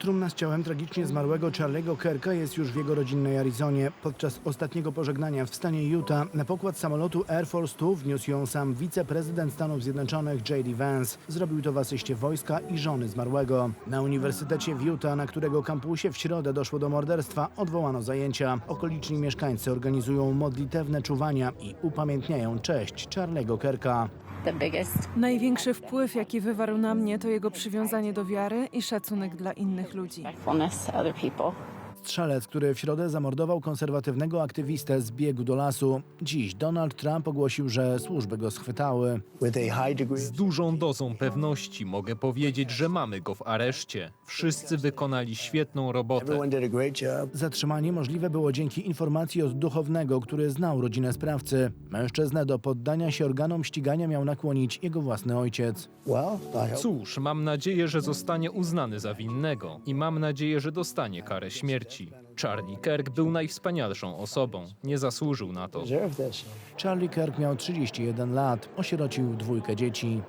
Trumna z ciałem tragicznie zmarłego Charlie'ego Kerka jest już w jego rodzinnej Arizonie. Podczas ostatniego pożegnania w stanie Utah na pokład samolotu Air Force Two wniósł ją sam wiceprezydent Stanów Zjednoczonych J.D. Vance. Zrobił to w asyście wojska i żony zmarłego. Na Uniwersytecie w Utah, na którego kampusie w środę doszło do morderstwa, odwołano zajęcia. Okoliczni mieszkańcy organizują modlitewne czuwania i upamiętniają cześć Charlie'ego Kerka. Największy wpływ, jaki wywarł na mnie, to jego przywiązanie do wiary i szacunek dla innych ludzi. Respectfulness to other people. Strzelec, który w środę zamordował konserwatywnego aktywistę, zbiegł do lasu. Dziś Donald Trump ogłosił, że służby go schwytały. Z dużą dozą pewności mogę powiedzieć, że mamy go w areszcie. Wszyscy wykonali świetną robotę. Zatrzymanie możliwe było dzięki informacji od duchownego, który znał rodzinę sprawcy. Mężczyznę do poddania się organom ścigania miał nakłonić jego własny ojciec. Cóż, mam nadzieję, że zostanie uznany za winnego i mam nadzieję, że dostanie karę śmierci. Charlie Kirk był najwspanialszą osobą. Nie zasłużył na to. Charlie Kirk miał 31 lat, osierocił dwójkę dzieci.